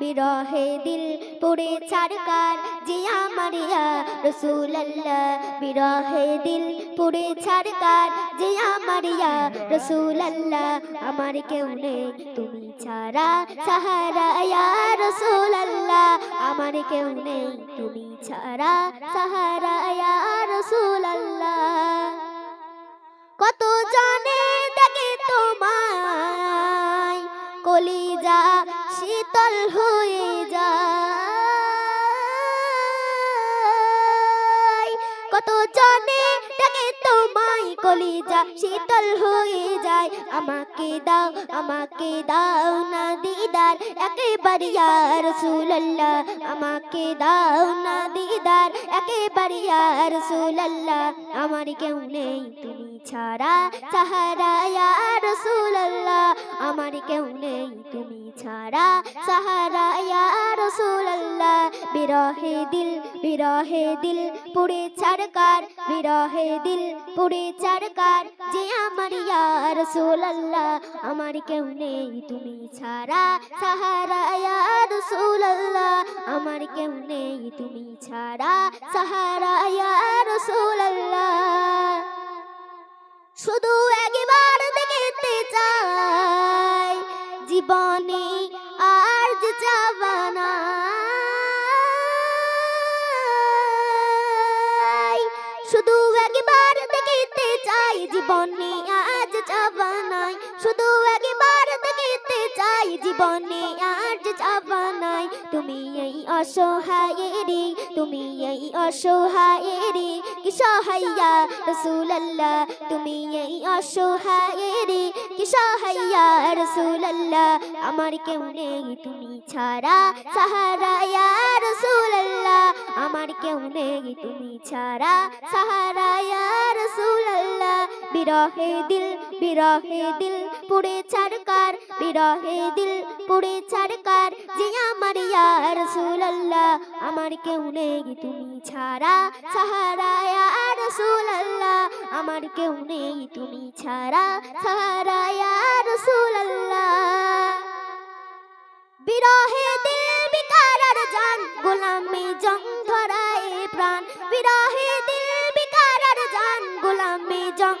বিরহে দিল পুড়ে ছাড়কার যে আমার ইয়া রসুল্লাহ বিরহে দিল পুড়ে ছাড়কার যে আমার ইয়া রসুল্লাহ আমার কেউ নেই, তুমি ছাড়া সাহারা রসুল্লাহ আমার কেউ নেই, তুমি ছাড়া সাহারা রসুল্লাহ কত জানে দেখে তোমায় কলিজা, শীতল হয়ে যায়। আমাকে দাও আমাকে দাও না দিদার, একেবারে আর রসুল্লাহ আমাকে দাও না দিদার, একেবারে আর রসুল্লাহ আমার কেউ নেই, তুমি ছাড়া সাহারা আর রসুল্লাহ আমার কেউ নেই, তুমি ছাড়া সাহারা রসুল্লাহ বিরহে দিল বিরহে দিল, পুড়ে ছাড়কার বিরহে দিল, পুড়ে ছাড়কার যে আমার রসুল্লাহ আমার কেউ নেই, তুমি ছাড়া সাহারা রসুল্লাহ আমার কেউ নেই, তুমি ছাড়া সাহারা রসুল্লাহ শুধু একবার দেখতে চাই, জীবনে শুধু একবার দেখতে চাই জীবনে, আজ যাবানাই শুধু একবার দেখতে চাই জীবনে, আজ যাবানাই তুমি এই অসহায়েরি তুমি এই অসহায়েরি কি সহাইয়া রসুল্লাহ তুমি এই অসহায়েরি কি সহাইয়া রসুল্লাহ আমার কেউ নেই, তুমি ছাড়া সাহারা। রসুল্লাহ আমার কেউ নেই, তুমি ছাড়া সাহারা। রসুল্লাহ বিরহে দিল বিরহে দিল পুড়ে ছাড়কার বিরহে দিল পুড়ে ছাড়কার যে আমার রসুল্লাহ আমার কেউ নেই তুমি ছাড়া, সাহারা রসুল্লাহ আমার কেউ নেই তুমি ছাড়া, সাহারা রসুল্লাহ বিরহে দিল বিকারার জান, গোলামি জং ধরায় প্রাণ। বিরহে দিল বিকারার জান, গোলামি জং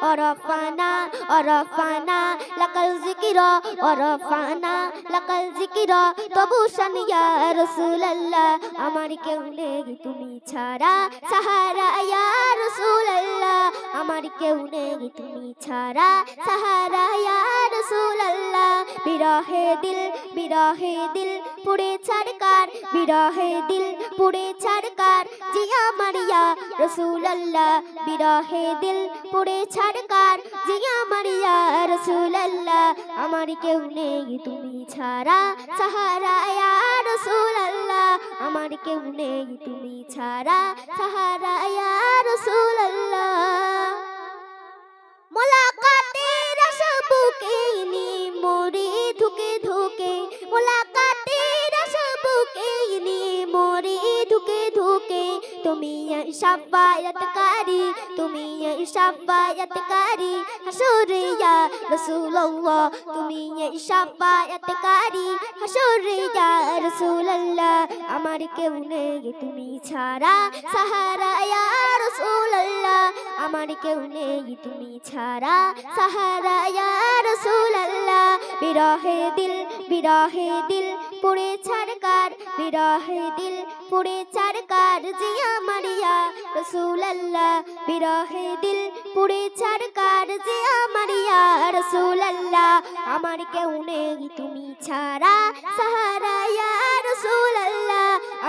প্রাণ অরফানা অরফানা লাকাল জিকির অরফানা লাকাল জিকির ইয়া শানিয়া রসুল্লাহ আমার কেউ নেই তুমি ছাড়া। সাহারা ইয়া রসুল্লাহ আমার কেউ নেই, তুমি ছাড়া। সাহারা ইয়া রসুল্লাহ বিরহে দিল বিরহে দিল, পুড়ে ছাড়কার, বিরহে দিল, পুড়ে ছাড়কার। জি আমার ইয়া রসুল্লাহ বিরহে দিল, পুড়ে ছাড়কার। জি আমার ইয়া রসুল্লাহ আমার কেউ নেই, তুমি ছাড়া। সাহারা ইয়া রসুল্লাহ আমার কেউ নেই, তুমি ছাড়া। সাহারা ইয়া রসুল্লাহ আশা বুকে নি, মরে ধুকে তুমি সাফায়াতকারী, তুমি হাসুরিয়া রাসূলুল্লাহ, তুমি সাফায়াতকারী। হাসুরিয়া রাসূলুল্লাহ, আমার কেউ নেই, তুমি ছাড়া সাহারা রাসূলুল্লাহ। আমার কেউ নেই তুমি ছাড়া। সাহারা রাসূলুল্লাহ। বিরহে দিল বিরহে দিল, পুড়ে ছাড়কার বিরহে দিল, পুড়ে ছাড়কার যে আমার ইয়া বিরহে দিল, পুড়ে ছাড়কার যে আমার ইয়া আমার কেউ নেই তুমি ছাড়া। সাহারা